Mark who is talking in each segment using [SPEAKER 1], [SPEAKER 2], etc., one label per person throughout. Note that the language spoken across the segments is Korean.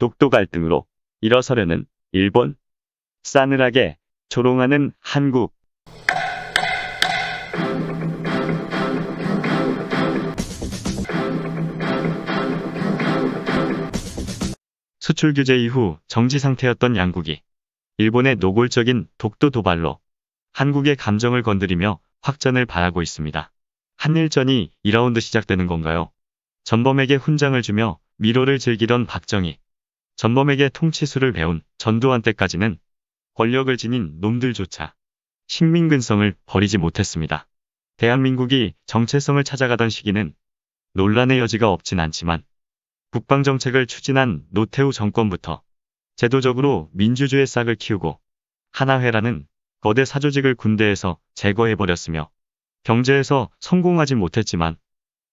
[SPEAKER 1] 독도 갈등으로 일어서려는 일본. 싸늘하게 조롱하는 한국. 수출 규제 이후 정지 상태였던 양국이 일본의 노골적인 독도 도발로 한국의 감정을 건드리며 확전을 바라고 있습니다. 한일전이 2라운드 시작되는 건가요? 전범에게 훈장을 주며 미로를 즐기던 박정희. 전범에게 통치수를 배운 전두환 때까지는 권력을 지닌 놈들조차 식민근성을 버리지 못했습니다. 대한민국이 정체성을 찾아가던 시기는 논란의 여지가 없진 않지만 국방정책을 추진한 노태우 정권부터 제도적으로 민주주의 싹을 키우고 하나회라는 거대 사조직을 군대에서 제거해버렸으며 경제에서 성공하지 못했지만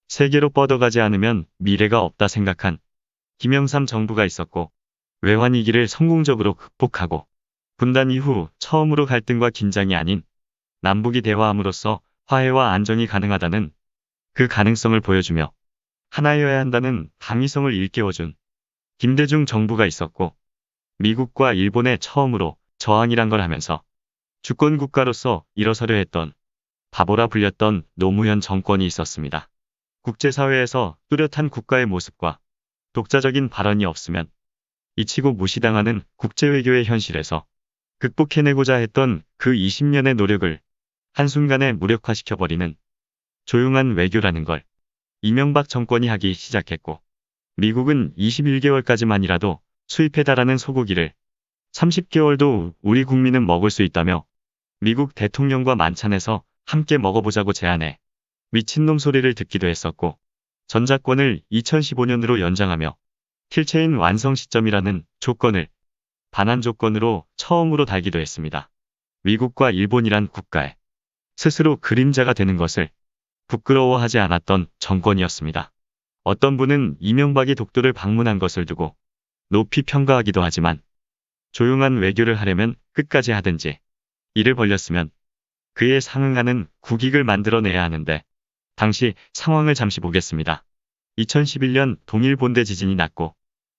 [SPEAKER 1] 세계로 뻗어가지 않으면 미래가 없다 생각한 김영삼 정부가 있었고 외환위기를 성공적으로 극복하고 분단 이후 처음으로 갈등과 긴장이 아닌 남북이 대화함으로써 화해와 안정이 가능하다는 그 가능성을 보여주며 하나여야 한다는 강의성을 일깨워준 김대중 정부가 있었고 미국과 일본의 처음으로 저항이란 걸 하면서 주권 국가로서 일어서려 했던 바보라 불렸던 노무현 정권이 있었습니다. 국제사회에서 뚜렷한 국가의 모습과 독자적인 발언이 없으면 잊히고 무시당하는 국제외교의 현실에서 극복해내고자 했던 그 20년의 노력을 한순간에 무력화시켜버리는 조용한 외교라는 걸 이명박 정권이 하기 시작했고 미국은 21개월까지만이라도 수입해달라는 소고기를 30개월도 우리 국민은 먹을 수 있다며 미국 대통령과 만찬에서 함께 먹어보자고 제안해 미친놈 소리를 듣기도 했었고 전자권을 2015년으로 연장하며 킬체인 완성 시점이라는 조건을 반환 조건으로 처음으로 달기도 했습니다. 미국과 일본이란 국가에 스스로 그림자가 되는 것을 부끄러워하지 않았던 정권이었습니다. 어떤 분은 이명박이 독도를 방문한 것을 두고 높이 평가하기도 하지만 조용한 외교를 하려면 끝까지 하든지 이를 벌렸으면 그에 상응하는 국익을 만들어내야 하는데 당시 상황을 잠시 보겠습니다. 2011년 동일 본대 지진이 났고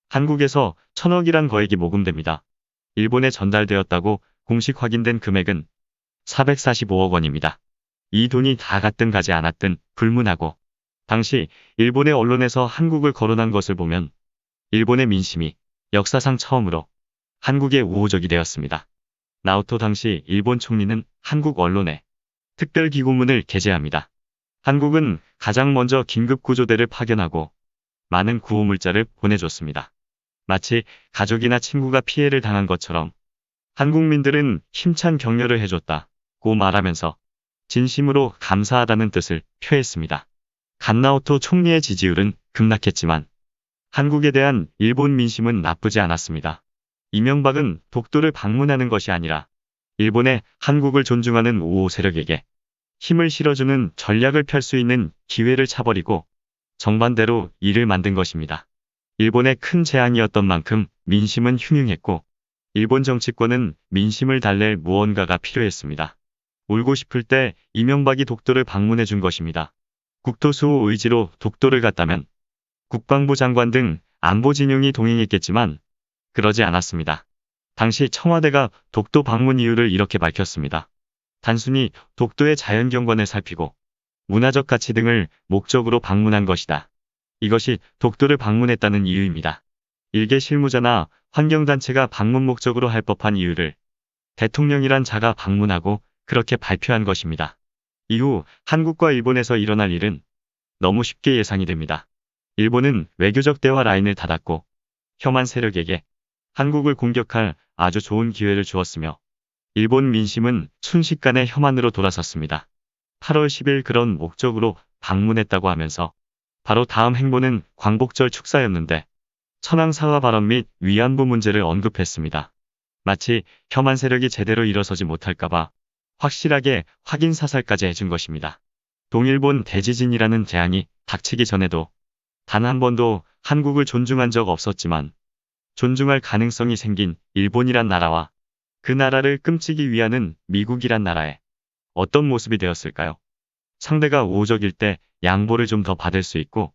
[SPEAKER 1] 한국에서 천억이란 거액이 모금됩니다. 일본에 전달되었다고 공식 확인된 금액은 445억 원입니다. 이 돈이 다 갔든 가지 않았든 불문하고 당시 일본의 언론에서 한국을 거론한 것을 보면 일본의 민심이 역사상 처음으로 한국의 우호적이 되었습니다. 나오토 당시 일본 총리는 한국 언론에 특별기고문을 게재합니다. 한국은 가장 먼저 긴급구조대를 파견하고 많은 구호물자를 보내줬습니다. 마치 가족이나 친구가 피해를 당한 것처럼 한국민들은 힘찬 격려를 해줬다 고 말하면서 진심으로 감사하다는 뜻을 표했습니다. 간나오토 총리의 지지율은 급락했지만 한국에 대한 일본 민심은 나쁘지 않았습니다. 이명박은 독도를 방문하는 것이 아니라 일본의 한국을 존중하는 우호 세력에게 힘을 실어주는 전략을 펼 수 있는 기회를 차버리고 정반대로 일을 만든 것입니다. 일본의 큰 재앙이었던 만큼 민심은 흉흉했고 일본 정치권은 민심을 달랠 무언가가 필요했습니다. 울고 싶을 때 이명박이 독도를 방문해 준 것입니다. 국토수호 의지로 독도를 갔다면 국방부 장관 등 안보 진용이 동행했겠지만 그러지 않았습니다. 당시 청와대가 독도 방문 이유를 이렇게 밝혔습니다. 단순히 독도의 자연경관을 살피고 문화적 가치 등을 목적으로 방문한 것이다. 이것이 독도를 방문했다는 이유입니다. 일개 실무자나 환경단체가 방문 목적으로 할 법한 이유를 대통령이란 자가 방문하고 그렇게 발표한 것입니다. 이후 한국과 일본에서 일어날 일은 너무 쉽게 예상이 됩니다. 일본은 외교적 대화 라인을 닫았고 혐한 세력에게 한국을 공격할 아주 좋은 기회를 주었으며 일본 민심은 순식간에 혐한으로 돌아섰습니다. 8월 10일 그런 목적으로 방문했다고 하면서 바로 다음 행보는 광복절 축사였는데 천황사화 발언 및 위안부 문제를 언급했습니다. 마치 혐한 세력이 제대로 일어서지 못할까봐 확실하게 확인 사살까지 해준 것입니다. 동일본 대지진이라는 재앙이 닥치기 전에도 단 한 번도 한국을 존중한 적 없었지만 존중할 가능성이 생긴 일본이란 나라와 그 나라를 끔찍이 위하는 미국이란 나라에 어떤 모습이 되었을까요? 상대가 우호적일 때 양보를 좀 더 받을 수 있고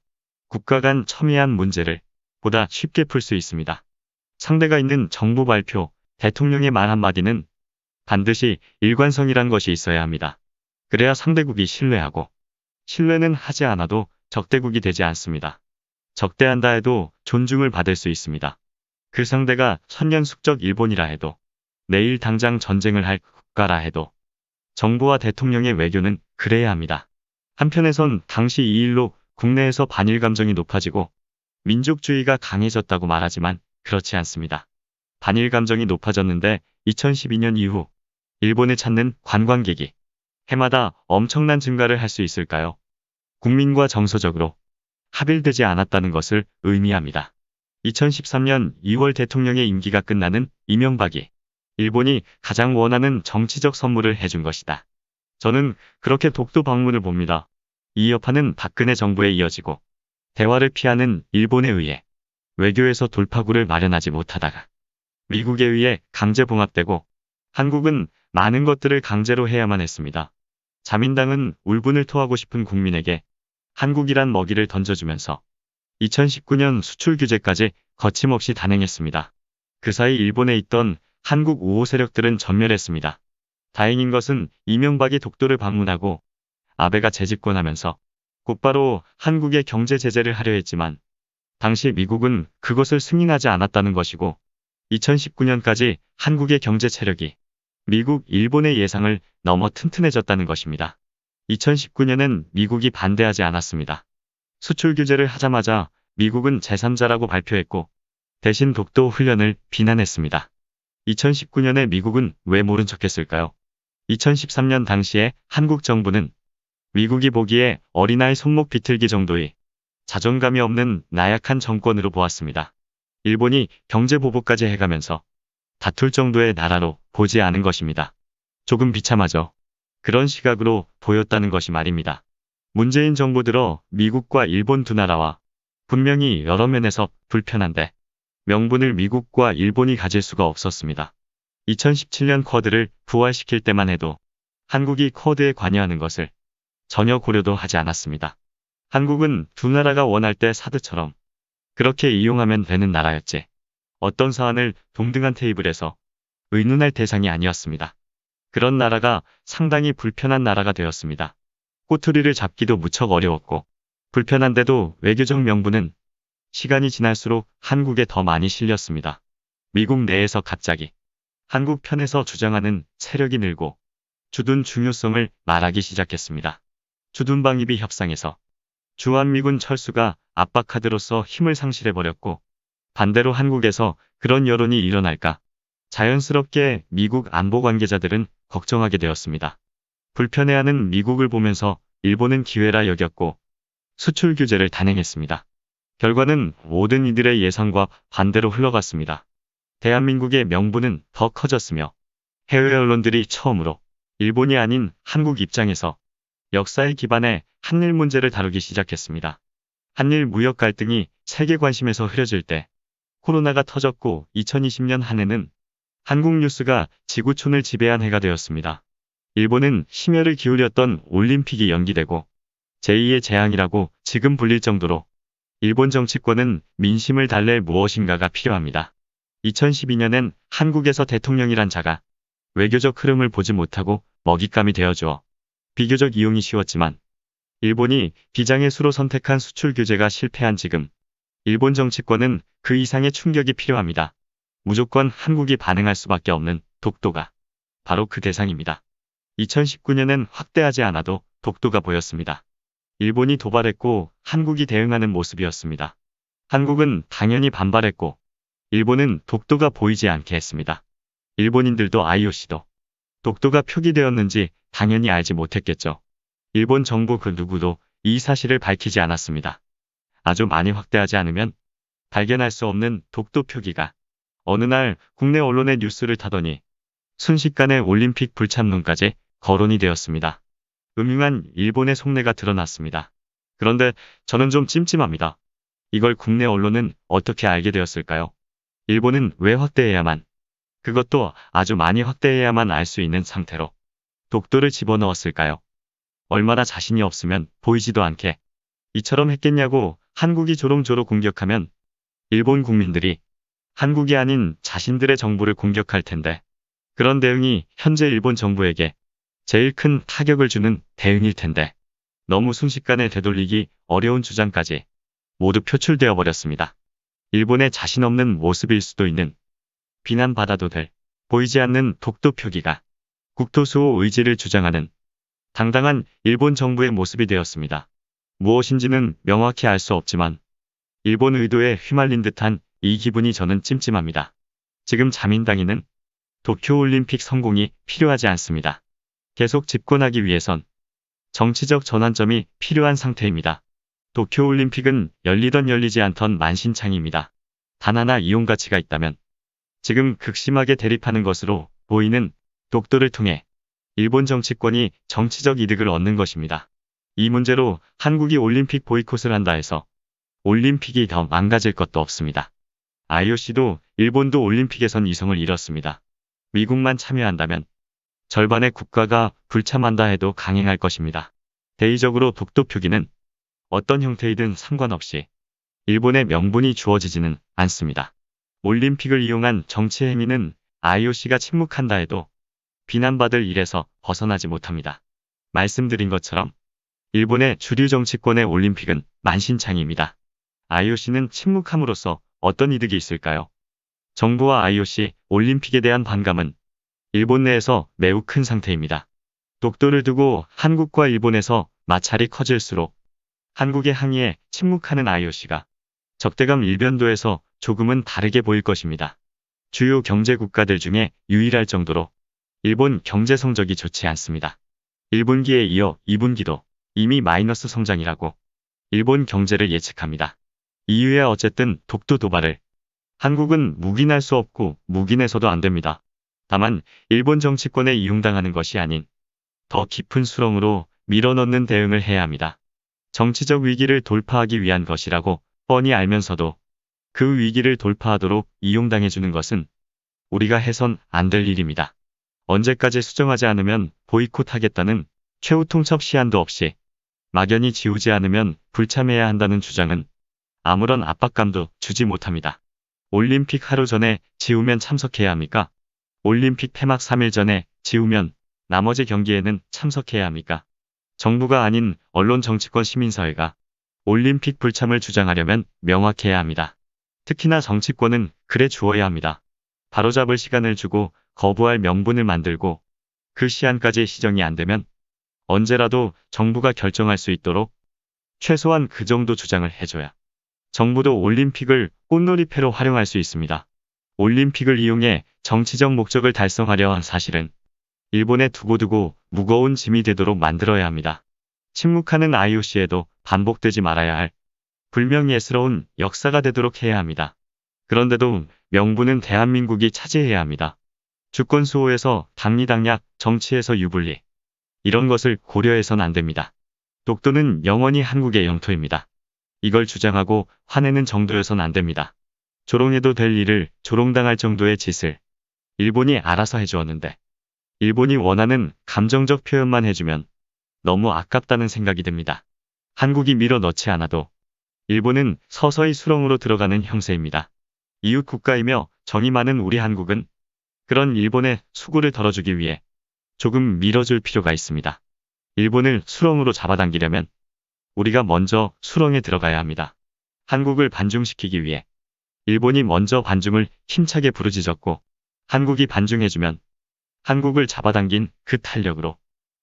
[SPEAKER 1] 국가 간 첨예한 문제를 보다 쉽게 풀 수 있습니다. 상대가 있는 정부 발표, 대통령의 말 한마디는 반드시 일관성이란 것이 있어야 합니다. 그래야 상대국이 신뢰하고 신뢰는 하지 않아도 적대국이 되지 않습니다. 적대한다 해도 존중을 받을 수 있습니다. 그 상대가 선년숙적 일본이라 해도 내일 당장 전쟁을 할 국가라 해도 정부와 대통령의 외교는 그래야 합니다. 한편에선 당시 이 일로 국내에서 반일 감정이 높아지고 민족주의가 강해졌다고 말하지만 그렇지 않습니다. 반일 감정이 높아졌는데 2012년 이후 일본에 찾는 관광객이 해마다 엄청난 증가를 할 수 있을까요? 국민과 정서적으로 합일되지 않았다는 것을 의미합니다. 2013년 2월 대통령의 임기가 끝나는 이명박이 일본이 가장 원하는 정치적 선물을 해준 것이다. 저는 그렇게 독도 방문을 봅니다. 이 여파는 박근혜 정부에 이어지고 대화를 피하는 일본에 의해 외교에서 돌파구를 마련하지 못하다가 미국에 의해 강제 봉합되고 한국은 많은 것들을 강제로 해야만 했습니다. 자민당은 울분을 토하고 싶은 국민에게 한국이란 먹이를 던져주면서 2019년 수출 규제까지 거침없이 단행했습니다. 그 사이 일본에 있던 한국 우호 세력들은 전멸했습니다. 다행인 것은 이명박이 독도를 방문하고 아베가 재집권하면서 곧바로 한국에 경제 제재를 하려 했지만 당시 미국은 그것을 승인하지 않았다는 것이고 2019년까지 한국의 경제 체력이 미국, 일본의 예상을 넘어 튼튼해졌다는 것입니다. 2019년엔 미국이 반대하지 않았습니다. 수출 규제를 하자마자 미국은 제3자라고 발표했고 대신 독도 훈련을 비난했습니다. 2019년에 미국은 왜 모른 척했을까요? 2013년 당시에 한국 정부는 미국이 보기에 어린아이 손목 비틀기 정도의 자존감이 없는 나약한 정권으로 보았습니다. 일본이 경제 보복까지 해가면서 다툴 정도의 나라로 보지 않은 것입니다. 조금 비참하죠. 그런 시각으로 보였다는 것이 말입니다. 문재인 정부 들어 미국과 일본 두 나라와 분명히 여러 면에서 불편한데 명분을 미국과 일본이 가질 수가 없었습니다. 2017년 쿼드를 부활시킬 때만 해도 한국이 쿼드에 관여하는 것을 전혀 고려도 하지 않았습니다. 한국은 두 나라가 원할 때 사드처럼 그렇게 이용하면 되는 나라였지. 어떤 사안을 동등한 테이블에서 의논할 대상이 아니었습니다. 그런 나라가 상당히 불편한 나라가 되었습니다. 꼬투리를 잡기도 무척 어려웠고 불편한데도 외교적 명분은 시간이 지날수록 한국에 더 많이 실렸습니다. 미국 내에서 갑자기 한국 편에서 주장하는 세력이 늘고 주둔 중요성을 말하기 시작했습니다. 주둔 방위비 협상에서 주한미군 철수가 압박카드로서 힘을 상실해버렸고 반대로 한국에서 그런 여론이 일어날까 자연스럽게 미국 안보 관계자들은 걱정하게 되었습니다. 불편해하는 미국을 보면서 일본은 기회라 여겼고 수출 규제를 단행했습니다. 결과는 모든 이들의 예상과 반대로 흘러갔습니다. 대한민국의 명분은 더 커졌으며 해외 언론들이 처음으로 일본이 아닌 한국 입장에서 역사에 기반해 한일 문제를 다루기 시작했습니다. 한일 무역 갈등이 세계 관심에서 흐려질 때 코로나가 터졌고 2020년 한 해는 한국 뉴스가 지구촌을 지배한 해가 되었습니다. 일본은 심혈을 기울였던 올림픽이 연기되고 제2의 재앙이라고 지금 불릴 정도로 일본 정치권은 민심을 달랠 무엇인가가 필요합니다. 2012년엔 한국에서 대통령이란 자가 외교적 흐름을 보지 못하고 먹잇감이 되어주어 비교적 이용이 쉬웠지만 일본이 비장의 수로 선택한 수출 규제가 실패한 지금 일본 정치권은 그 이상의 충격이 필요합니다. 무조건 한국이 반응할 수밖에 없는 독도가 바로 그 대상입니다. 2019년엔 확대하지 않아도 독도가 보였습니다. 일본이 도발했고 한국이 대응하는 모습이었습니다. 한국은 당연히 반발했고 일본은 독도가 보이지 않게 했습니다. 일본인들도 IOC도 독도가 표기되었는지 당연히 알지 못했겠죠. 일본 정부 그 누구도 이 사실을 밝히지 않았습니다. 아주 많이 확대하지 않으면 발견할 수 없는 독도 표기가 어느 날 국내 언론의 뉴스를 타더니 순식간에 올림픽 불참론까지 거론이 되었습니다. 음흉한 일본의 속내가 드러났습니다. 그런데 저는 좀 찜찜합니다. 이걸 국내 언론은 어떻게 알게 되었을까요? 일본은 왜 확대해야만, 그것도 아주 많이 확대해야만 알 수 있는 상태로 독도를 집어넣었을까요? 얼마나 자신이 없으면 보이지도 않게 이처럼 했겠냐고 한국이 조롱조로 공격하면 일본 국민들이 한국이 아닌 자신들의 정부를 공격할 텐데 그런 대응이 현재 일본 정부에게 제일 큰 타격을 주는 대응일 텐데 너무 순식간에 되돌리기 어려운 주장까지 모두 표출되어 버렸습니다. 일본의 자신 없는 모습일 수도 있는 비난받아도 될 보이지 않는 독도 표기가 국토 수호 의지를 주장하는 당당한 일본 정부의 모습이 되었습니다. 무엇인지는 명확히 알 수 없지만 일본 의도에 휘말린 듯한 이 기분이 저는 찜찜합니다. 지금 자민당에는 도쿄올림픽 성공이 필요하지 않습니다. 계속 집권하기 위해선 정치적 전환점이 필요한 상태입니다. 도쿄올림픽은 열리던 열리지 않던 만신창입니다. 단 하나 이용 가치가 있다면 지금 극심하게 대립하는 것으로 보이는 독도를 통해 일본 정치권이 정치적 이득을 얻는 것입니다. 이 문제로 한국이 올림픽 보이콧을 한다 해서 올림픽이 더 망가질 것도 없습니다. IOC도 일본도 올림픽에선 이성을 잃었습니다. 미국만 참여한다면 절반의 국가가 불참한다 해도 강행할 것입니다. 대의적으로 독도 표기는 어떤 형태이든 상관없이 일본의 명분이 주어지지는 않습니다. 올림픽을 이용한 정치 행위는 IOC가 침묵한다 해도 비난받을 일에서 벗어나지 못합니다. 말씀드린 것처럼 일본의 주류 정치권의 올림픽은 만신창이입니다. IOC는 침묵함으로써 어떤 이득이 있을까요? 정부와 IOC 올림픽에 대한 반감은 일본 내에서 매우 큰 상태입니다. 독도를 두고 한국과 일본에서 마찰이 커질수록 한국의 항의에 침묵하는 IOC가 적대감 일변도에서 조금은 다르게 보일 것입니다. 주요 경제 국가들 중에 유일할 정도로 일본 경제 성적이 좋지 않습니다. 1분기에 이어 2분기도 이미 마이너스 성장이라고 일본 경제를 예측합니다. 이유에 어쨌든 독도 도발을 한국은 묵인할 수 없고 묵인해서도 안 됩니다. 다만 일본 정치권에 이용당하는 것이 아닌 더 깊은 수렁으로 밀어넣는 대응을 해야 합니다. 정치적 위기를 돌파하기 위한 것이라고 뻔히 알면서도 그 위기를 돌파하도록 이용당해주는 것은 우리가 해선 안 될 일입니다. 언제까지 수정하지 않으면 보이콧하겠다는 최후 통첩 시한도 없이 막연히 지우지 않으면 불참해야 한다는 주장은 아무런 압박감도 주지 못합니다. 올림픽 하루 전에 지우면 참석해야 합니까? 올림픽 폐막 3일 전에 지우면 나머지 경기에는 참석해야 합니까? 정부가 아닌 언론 정치권 시민사회가 올림픽 불참을 주장하려면 명확해야 합니다. 특히나 정치권은 그래 주어야 합니다. 바로잡을 시간을 주고 거부할 명분을 만들고 그 시한까지 시정이 안 되면 언제라도 정부가 결정할 수 있도록 최소한 그 정도 주장을 해줘야 정부도 올림픽을 꽃놀이패로 활용할 수 있습니다. 올림픽을 이용해 정치적 목적을 달성하려 한 사실은 일본에 두고두고 무거운 짐이 되도록 만들어야 합니다. 침묵하는 IOC에도 반복되지 말아야 할 불명예스러운 역사가 되도록 해야 합니다. 그런데도 명분은 대한민국이 차지해야 합니다. 주권 수호에서 당리당략, 정치에서 유불리. 이런 것을 고려해선 안 됩니다. 독도는 영원히 한국의 영토입니다. 이걸 주장하고 화내는 정도여선 안 됩니다. 조롱해도 될 일을 조롱당할 정도의 짓을 일본이 알아서 해주었는데 일본이 원하는 감정적 표현만 해주면 너무 아깝다는 생각이 듭니다. 한국이 밀어 넣지 않아도 일본은 서서히 수렁으로 들어가는 형세입니다. 이웃 국가이며 정이 많은 우리 한국은 그런 일본의 수구를 덜어주기 위해 조금 밀어줄 필요가 있습니다. 일본을 수렁으로 잡아당기려면 우리가 먼저 수렁에 들어가야 합니다. 한국을 반중시키기 위해 일본이 먼저 반중을 힘차게 부르짖었고 한국이 반중해주면 한국을 잡아당긴 그 탄력으로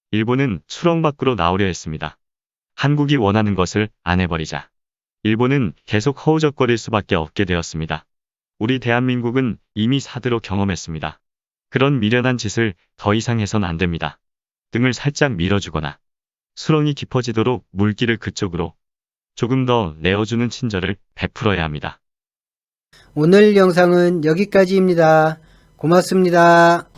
[SPEAKER 1] 일본은 수렁 밖으로 나오려 했습니다. 한국이 원하는 것을 안 해버리자. 일본은 계속 허우적거릴 수밖에 없게 되었습니다. 우리 대한민국은 이미 사드로 경험했습니다. 그런 미련한 짓을 더 이상 해선 안 됩니다. 등을 살짝 밀어주거나 수렁이 깊어지도록 물기를 그쪽으로 조금 더 내어주는 친절을 베풀어야 합니다.
[SPEAKER 2] 오늘 영상은 여기까지입니다. 고맙습니다.